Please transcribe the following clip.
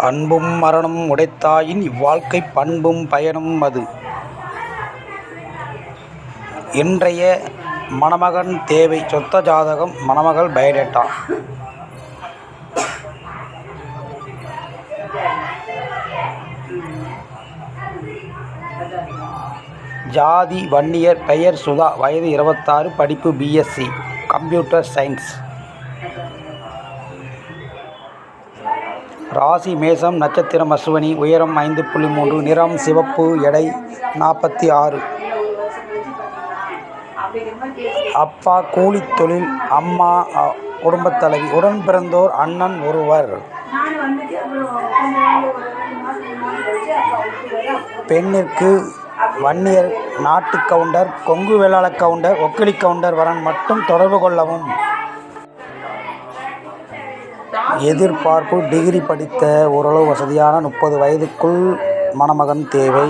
அன்பும் மரணம் உடைத்தாயின் இவ்வாழ்க்கை பண்பும் பயனும் அது. இன்றைய மணமகன் தேவை சொத்த ஜாதகம் மணமகள் பயோடேட்டா ஜாதி வன்னியர் பெயர் சுதா வயது இருபத்தாறு படிப்பு பிஎஸ்சி கம்ப்யூட்டர் சயின்ஸ் ராசி மேசம் நட்சத்திரம் அஸ்வினி உயரம் ஐந்து புள்ளி மூன்று நிறம் சிவப்பு எடை நாற்பத்தி ஆறு. அப்பா கூலி தொழில் அம்மா குடும்பத் தலைவி உடன் பிறந்தோர் அண்ணன் ஒருவர். பெண்ணிற்கு வன்னியர் நாட்டு கவுண்டர் கொங்கு வேளாள கவுண்டர் ஒக்கிலி கவுண்டர் வரன் மட்டும் தொடர்பு கொள்ளவும். எதிர்பார்ப்பு டிகிரி படித்த ஓரளவு வசதியான முப்பது வயதுக்குள் மணமகன் தேவை.